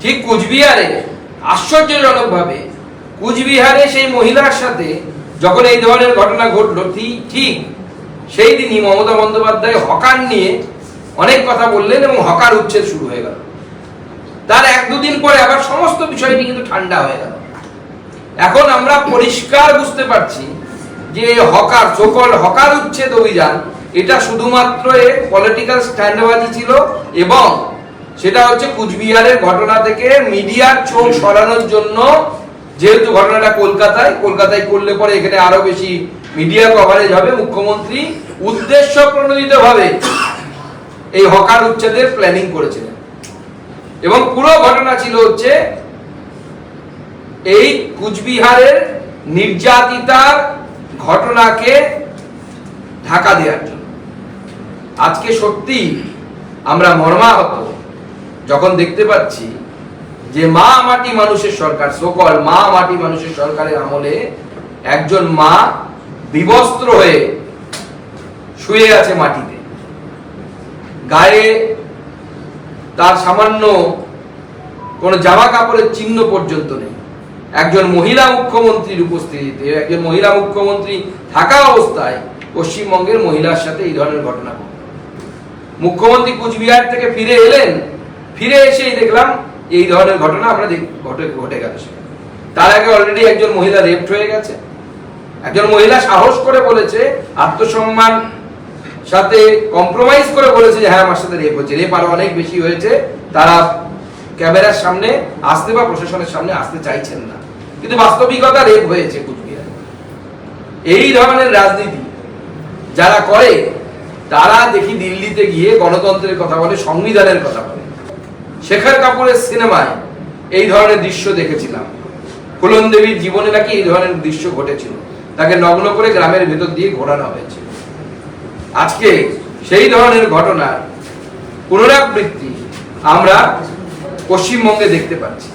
ঠিক কুচবিহারে, আশ্চর্যজনকভাবে কুচবিহারে সেই মহিলার সাথে যখন এই ধরনের ঘটনা ঘটলো ঠিক- সেই দিনই মমতা বন্দ্যোপাধ্যায় হকার নিয়ে অনেক কথা বললেন এবং হকার উচ্ছেদ শুরু হয়ে গেল। তার এক দুদিন পরে আবার সমস্ত বিষয়টি কিন্তু ঠান্ডা হয়ে গেল। এখন আমরা পরিষ্কার বুঝতে পারছি যে হকার সকল হকার উচ্ছেদ অভিযান, এটা শুধুমাত্র পলিটিক্যাল স্ট্যান্ডবাজি ছিল এবং সেটা হচ্ছে কুচবিহারের ঘটনা থেকে মিডিয়ার চোখ সরানোর জন্য, যেহেতু ঘটনাটা কলকাতায় কলকাতায় করলে পরে এখানে আরও বেশি মিডিয়া কভারেজ হবে। মুখ্যমন্ত্রী উদ্দেশ্য প্রণোদিত ভাবে এই হকার উচ্ছেদের প্ল্যানিং করেছিলেন। এবং পুরো ঘটনা ছিল হচ্ছে এই কুচবিহারের নির্যাতিতার ঘটনাকে ঢাকা দেওয়ার জন্য। আজকে সত্যি আমরা মর্মাহত। যখন দেখতে পাচ্ছি যে মা মাটি মানুষের সরকার সকল মা মাটি মানুষের সরকারের আমলে একজন মা বিবস্ত্র হয়ে শুয়ে আছে মাটিতে। গায়ে তার সামান্য কোনো জামা কাপড়ের চিহ্ন পর্যন্ত নেই। একজন মহিলা মুখ্যমন্ত্রীর উপস্থিতিতে, একজন মহিলা মুখ্যমন্ত্রী থাকা অবস্থায় পশ্চিমবঙ্গের মহিলার সাথে এই ধরনের ঘটনা ঘটল মুখ্যমন্ত্রী কুচবিহার থেকে ফিরে এলেন ফিরে এসেই দেখলাম এই ধরনের ঘটনা আমরা ঘটে ঘটে গেল সেখানে। তার আগে অলরেডি একজন মহিলা রেপ্ট হয়ে গেছে। একজন মহিলা সাহস করে বলেছে, আত্মসম্মান সাথে কম্প্রোমাইজ করে বলেছে যে হ্যাঁ আমার সাথে রেপ হচ্ছে। রেপ আরও অনেক বেশি হয়েছে। তারা ক্যামেরার সামনে আসতে বা প্রশাসনের সামনে আসতে চাইছেন না। কিন্তু বাস্তবিকতা রেপ হয়েছে কুচবিহারে। এই ধরনের রাজনীতি যারা করে, তারা দেখি দিল্লিতে গিয়ে গণতন্ত্রের কথা বলে, সংবিধানের কথা শেখর কাপুরের সিনেমায় এই ধরনের দৃশ্য দেখেছিলাম। ফুলন দেবীর জীবনে নাকি এই ধরনের দৃশ্য ঘটেছিল। তাকে নগ্ন করে গ্রামের ভেতর দিয়ে ঘোরানো হয়েছে। আজকে সেই ধরনের ঘটনার পুনরাবৃত্তি আমরা পশ্চিমবঙ্গে দেখতে পাচ্ছি।